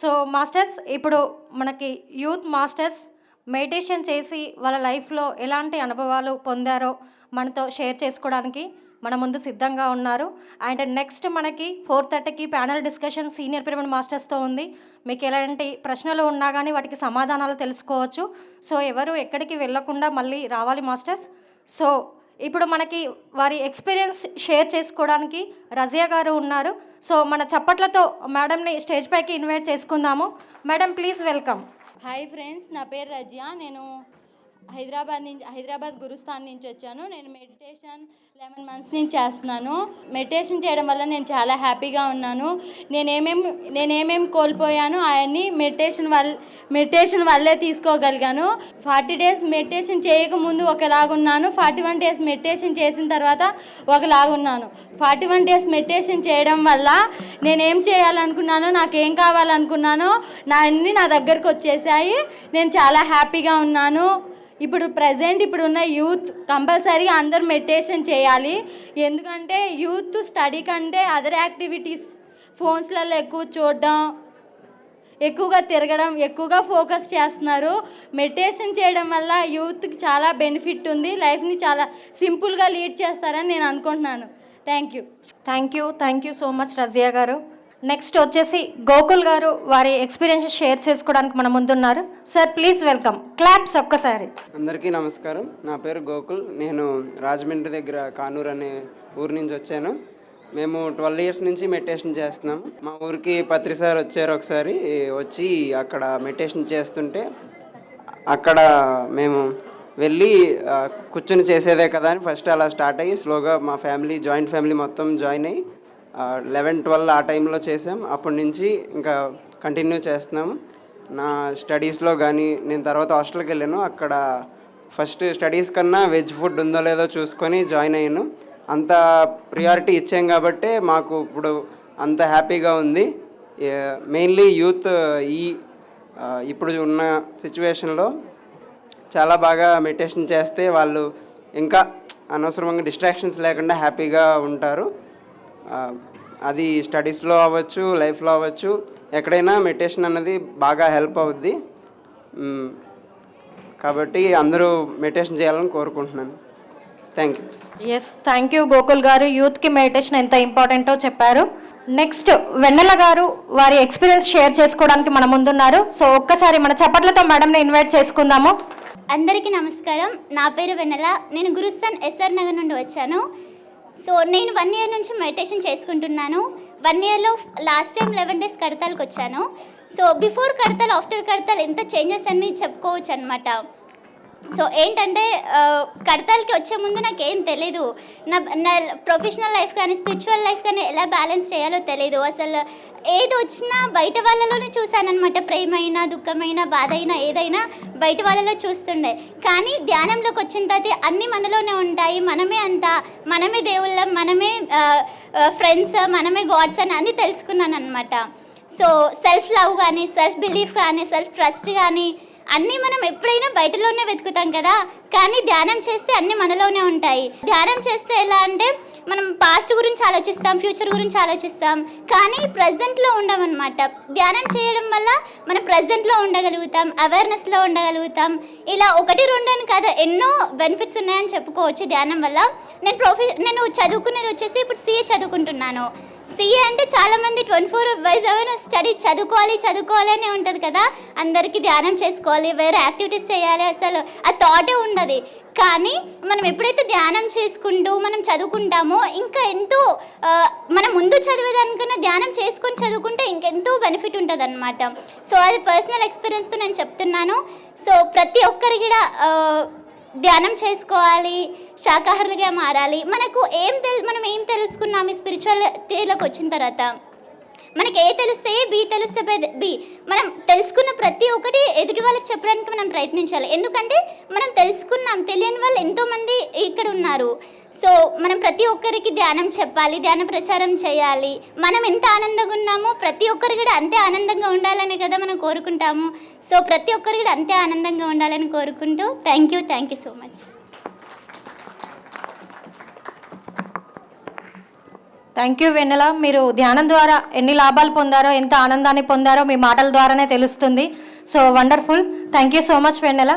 So masters ఇప్పుడు మనకి youth masters meditation చేసి వాళ్ళ లైఫ్లో ఎలాంటి అనుభవాలు పొందారో మనతో షేర్ చేసుకోవడానికి మన ముందు సిద్ధంగా ఉన్నారు. అండ్ నెక్స్ట్ మనకి ఫోర్ థర్టీకి ప్యానల్ డిస్కషన్ సీనియర్ పిరమిడ్ మాస్టర్స్తో ఉంది. మీకు ఎలాంటి ప్రశ్నలు ఉన్నా కానీ వాటికి సమాధానాలు తెలుసుకోవచ్చు. సో ఎవరు ఎక్కడికి వెళ్ళకుండా మళ్ళీ రావాలి మాస్టర్స్. సో ఇప్పుడు మనకి వారి ఎక్స్పీరియన్స్ షేర్ చేసుకోవడానికి రజియా గారు ఉన్నారు. సో మన చప్పట్లతో మేడంని స్టేజ్ పైకి ఇన్వైట్ చేసుకుందాము. Madam please welcome. Hi friends నా పేరు రజియా. నేను హైదరాబాద్ నుంచి హైదరాబాద్ గురుస్థాన్ నుంచి వచ్చాను. నేను మెడిటేషన్ లెవెన్ మంత్స్ నుంచి చేస్తున్నాను. మెడిటేషన్ చేయడం వల్ల నేను చాలా హ్యాపీగా ఉన్నాను. నేనేమేమి నేనేమేమి కోల్పోయాను అవన్నీ మెడిటేషన్ వల్ల మెడిటేషన్ వల్లే తీసుకోగలిగాను. ఫార్టీ డేస్ మెడిటేషన్ చేయకముందు ఒకలాగున్నాను. ఫార్టీ వన్ డేస్ మెడిటేషన్ చేసిన తర్వాత ఒకలాగున్నాను. ఫార్టీ వన్ డేస్ మెడిటేషన్ చేయడం వల్ల నేనేం చేయాలనుకున్నానో నాకేం కావాలనుకున్నానో నా అన్నీ నా దగ్గరకు వచ్చేసాయి. నేను చాలా హ్యాపీగా ఉన్నాను. ఇప్పుడు ప్రజెంట్ ఇప్పుడున్న యూత్ కంపల్సరీగా అందరూ మెడిటేషన్ చేయాలి. ఎందుకంటే యూత్ స్టడీ కంటే అదర్ యాక్టివిటీస్ ఫోన్స్లలో ఎక్కువ చూడడం ఎక్కువగా తిరగడం ఎక్కువగా ఫోకస్ చేస్తున్నారు. మెడిటేషన్ చేయడం వల్ల యూత్కి చాలా బెనిఫిట్ ఉంది. లైఫ్ని చాలా సింపుల్గా లీడ్ చేస్తారని నేను అనుకుంటున్నాను. Thank you thank you thank you so much Razia గారు. నెక్స్ట్ వచ్చేసి గోకుల్ గారు వారి ఎక్స్పీరియన్స్ షేర్ చేసుకోవడానికి మన ముందున్నారు. సార్ ప్లీజ్ వెల్కమ్ క్లాప్స్ ఒక్కసారి. అందరికీ నమస్కారం. నా పేరు గోకుల్. నేను రాజమండ్రి దగ్గర కానూరు అనే ఊరు నుంచి వచ్చాను. మేము ట్వెల్వ్ ఇయర్స్ నుంచి మెడిటేషన్ చేస్తున్నాం. మా ఊరికి పత్రి సార్ వచ్చారు ఒకసారి. వచ్చి అక్కడ మెడిటేషన్ చేస్తుంటే అక్కడ మేము వెళ్ళి కూర్చొని చేసేదే కదా అని ఫస్ట్ అలా స్టార్ట్ అయ్యి స్లోగా మా ఫ్యామిలీ జాయింట్ ఫ్యామిలీ మొత్తం జాయిన్ అయ్యి లెవెన్ ట్వెల్వ్ ఆ టైంలో చేసాం అప్పటి నుంచి ఇంకా కంటిన్యూ చేస్తున్నాము. నా స్టడీస్లో కానీ నేను తర్వాత హాస్టల్కి వెళ్ళాను. అక్కడ ఫస్ట్ స్టడీస్ కన్నా వెజ్ ఫుడ్ ఉందో లేదో చూసుకొని జాయిన్ అయ్యాను. అంత ప్రియారిటీ ఇచ్చాం కాబట్టే మాకు ఇప్పుడు అంత హ్యాపీగా ఉంది. మెయిన్లీ యూత్ ఈ ఇప్పుడు ఉన్న సిచ్యువేషన్లో చాలా బాగా మెడిటేషన్ చేస్తే వాళ్ళు ఇంకా అనవసరంగా డిస్ట్రాక్షన్స్ లేకుండా హ్యాపీగా ఉంటారు. అది స్టడీస్లో అవ్వచ్చు లైఫ్లో అవ్వచ్చు. ఎక్కడైనా మెడిటేషన్ అన్నది బాగా హెల్ప్ అవుద్ది. కాబట్టి అందరూ మెడిటేషన్ చేయాలని కోరుకుంటున్నాను. Thank you yes thank you Gokul గారు. యూత్కి మెడిటేషన్ ఎంత ఇంపార్టెంటో చెప్పారు. నెక్స్ట్ వెన్నెల గారు వారి ఎక్స్పీరియన్స్ షేర్ చేసుకోవడానికి మన ముందున్నారు. సో ఒక్కసారి మన చప్పట్లతో మేడంని ఇన్వైట్ చేసుకుందాము. అందరికీ నమస్కారం. నా పేరు వెన్నెల. నేను గురుస్థాన్ ఎస్ఆర్ నగర్ నుండి వచ్చాను. సో నేను వన్ ఇయర్ నుంచి మెడిటేషన్ చేసుకుంటున్నాను. వన్ ఇయర్లో లాస్ట్ టైం లెవెన్ డేస్ కడతాలకు వచ్చాను. So before Kadthal after Kadthal ఎంత చేంజెస్ అన్ని చెప్పుకోవచ్చు అనమాట సో ఏంటంటే కడతాలకి వచ్చే ముందు నాకు ఏం తెలీదు. నా నా ప్రొఫెషనల్ లైఫ్ కానీ స్పిరిచువల్ లైఫ్ కానీ ఎలా బ్యాలెన్స్ చేయాలో తెలీదు. అసలు ఏది వచ్చినా బయట వాళ్ళలోనే చూశానమాట ప్రేమ అయినా దుఃఖమైనా బాధ అయినా ఏదైనా బయట వాళ్ళలో చూస్తుండే. కానీ ధ్యానంలోకి వచ్చిన తర్వాత అన్నీ మనలోనే ఉంటాయి. మనమే అంత మనమే దేవుళ్ళం మనమే ఫ్రెండ్స్ మనమే గాడ్స్ అని అన్నీ తెలుసుకున్నాను అనమాట సో సెల్ఫ్ లవ్ కానీ సెల్ఫ్ బిలీఫ్ కానీ సెల్ఫ్ ట్రస్ట్ కానీ అన్నీ మనం ఎప్పుడైనా బయటలోనే వెతుకుతాం కదా. కానీ ధ్యానం చేస్తే అన్నీ మనలోనే ఉంటాయి. ధ్యానం చేస్తే ఎలా అంటే మనం పాస్ట్ గురించి ఆలోచిస్తాం ఫ్యూచర్ గురించి ఆలోచిస్తాం. కానీ ప్రజెంట్లో ఉండమన్నమాట. ధ్యానం చేయడం వల్ల మనం ప్రజెంట్లో ఉండగలుగుతాం అవేర్నెస్లో ఉండగలుగుతాం. ఇలా ఒకటి రెండు అని కాదు ఎన్నో బెనిఫిట్స్ ఉన్నాయని చెప్పుకోవచ్చు ధ్యానం వల్ల. నేను ప్రొఫె నేను చదువుకునేది వచ్చేసి ఇప్పుడు సీఏ చదువుకుంటున్నాను. సీఏ అంటే చాలామంది twenty four by seven study చదువుకోవాలి చదువుకోవాలి అనే ఉంటుంది కదా. అందరికీ ధ్యానం చేసుకోవాలి. వేరే యాక్టివిటీస్ చేయాలి అసలు. ఆ థాటే ఉండదు. కానీ మనం ఎప్పుడైతే ధ్యానం చేసుకుంటూ మనం చదువుకుంటామో ఇంకా ఎంతో మనం ముందు చదివేదానికన్నా ధ్యానం చేసుకొని చదువుకుంటే ఇంకెంతో బెనిఫిట్ ఉంటుంది అనమాట సో అది పర్సనల్ ఎక్స్పీరియన్స్తో నేను చెప్తున్నాను. సో ప్రతి ఒక్కరికి కూడా ధ్యానం చేసుకోవాలి శాకాహారులుగా మారాలి. మనకు ఏం తెలు మనం ఏం తెలుసుకున్నాము ఈ స్పిరిచువల్ వచ్చిన తర్వాత? మనకి ఏ తెలిస్తే ఏ బి తెలిస్తే బి మనం తెలుసుకున్న ప్రతి ఒక్కటి ఎదుటి వాళ్ళకి చెప్పడానికి మనం ప్రయత్నించాలి. ఎందుకంటే మనం తెలుసుకున్నాం తెలియని వాళ్ళు ఎంతోమంది ఇక్కడ ఉన్నారు. సో మనం ప్రతి ఒక్కరికి ధ్యానం చెప్పాలి ధ్యాన ప్రచారం చేయాలి. మనం ఎంత ఆనందంగా ఉన్నామో ప్రతి ఒక్కరు కూడా అంతే ఆనందంగా ఉండాలని కదా మనం కోరుకుంటాము. సో ప్రతి ఒక్కరు కూడా అంతే ఆనందంగా ఉండాలని కోరుకుంటూ thank you thank you so much. Thank you Vennela మీరు ధ్యానం ద్వారా ఎన్ని లాభాలు పొందారో ఎంత ఆనందాన్ని పొందారో మీ మాటల ద్వారానే తెలుస్తుంది. So wonderful thank you so much Vennela